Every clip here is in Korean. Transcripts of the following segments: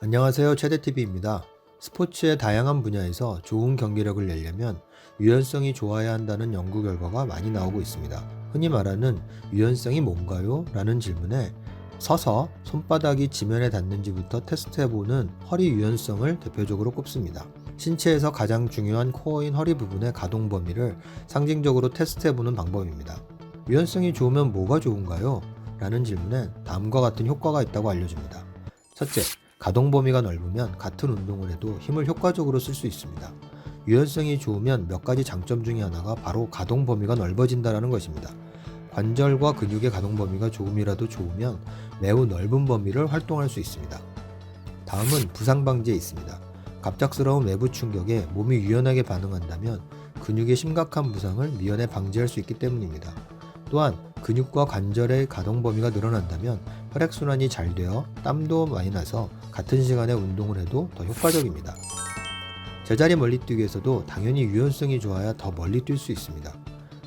안녕하세요. 최대TV입니다. 스포츠의 다양한 분야에서 좋은 경기력을 내려면 유연성이 좋아야 한다는 연구 결과가 많이 나오고 있습니다. 흔히 말하는 유연성이 뭔가요? 라는 질문에 서서 손바닥이 지면에 닿는지부터 테스트해보는 허리 유연성을 대표적으로 꼽습니다. 신체에서 가장 중요한 코어인 허리 부분의 가동 범위를 상징적으로 테스트해보는 방법입니다. 유연성이 좋으면 뭐가 좋은가요? 라는 질문에 다음과 같은 효과가 있다고 알려줍니다. 첫째, 가동 범위가 넓으면 같은 운동을 해도 힘을 효과적으로 쓸 수 있습니다. 유연성이 좋으면 몇 가지 장점 중에 하나가 바로 가동 범위가 넓어진다는 것입니다. 관절과 근육의 가동 범위가 조금이라도 좋으면 매우 넓은 범위를 활동할 수 있습니다. 다음은 부상 방지에 있습니다. 갑작스러운 외부 충격에 몸이 유연하게 반응한다면 근육의 심각한 부상을 미연에 방지할 수 있기 때문입니다. 또한 근육과 관절의 가동 범위가 늘어난다면 혈액순환이 잘 되어 땀도 많이 나서 같은 시간에 운동을 해도 더 효과적입니다. 제자리 멀리 뛰기에서도 당연히 유연성이 좋아야 더 멀리 뛸 수 있습니다.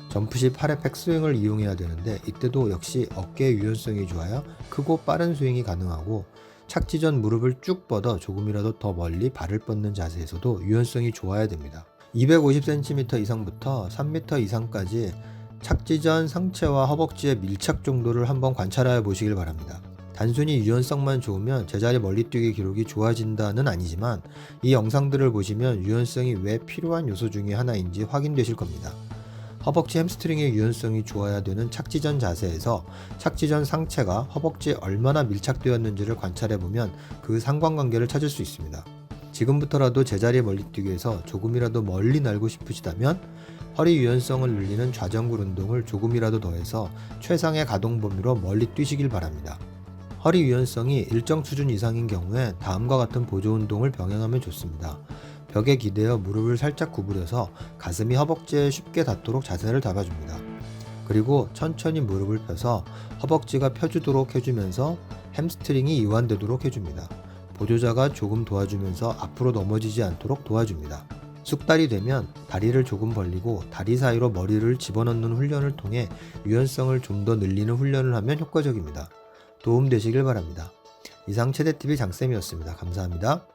점프 시 팔의 백스윙을 이용해야 되는데 이때도 역시 어깨의 유연성이 좋아야 크고 빠른 스윙이 가능하고 착지 전 무릎을 쭉 뻗어 조금이라도 더 멀리 발을 뻗는 자세에서도 유연성이 좋아야 됩니다. 250cm 이상부터 3m 이상까지 착지 전 상체와 허벅지의 밀착 정도를 한번 관찰해 보시길 바랍니다. 단순히 유연성만 좋으면 제자리 멀리 뛰기 기록이 좋아진다는 아니지만 이 영상들을 보시면 유연성이 왜 필요한 요소 중에 하나인지 확인되실 겁니다. 허벅지 햄스트링의 유연성이 좋아야 되는 착지 전 자세에서 착지 전 상체가 허벅지에 얼마나 밀착되었는지를 관찰해 보면 그 상관관계를 찾을 수 있습니다. 지금부터라도 제자리 멀리 뛰기에서 조금이라도 멀리 날고 싶으시다면 허리 유연성을 늘리는 좌전굴 운동을 조금이라도 더해서 최상의 가동 범위로 멀리 뛰시길 바랍니다. 허리 유연성이 일정 수준 이상인 경우에 다음과 같은 보조 운동을 병행하면 좋습니다. 벽에 기대어 무릎을 살짝 구부려서 가슴이 허벅지에 쉽게 닿도록 자세를 잡아줍니다. 그리고 천천히 무릎을 펴서 허벅지가 펴주도록 해주면서 햄스트링이 이완되도록 해줍니다. 보조자가 조금 도와주면서 앞으로 넘어지지 않도록 도와줍니다. 쑥다리 되면 다리를 조금 벌리고 다리 사이로 머리를 집어넣는 훈련을 통해 유연성을 좀 더 늘리는 훈련을 하면 효과적입니다. 도움 되시길 바랍니다. 이상 최대TV 장쌤이었습니다. 감사합니다.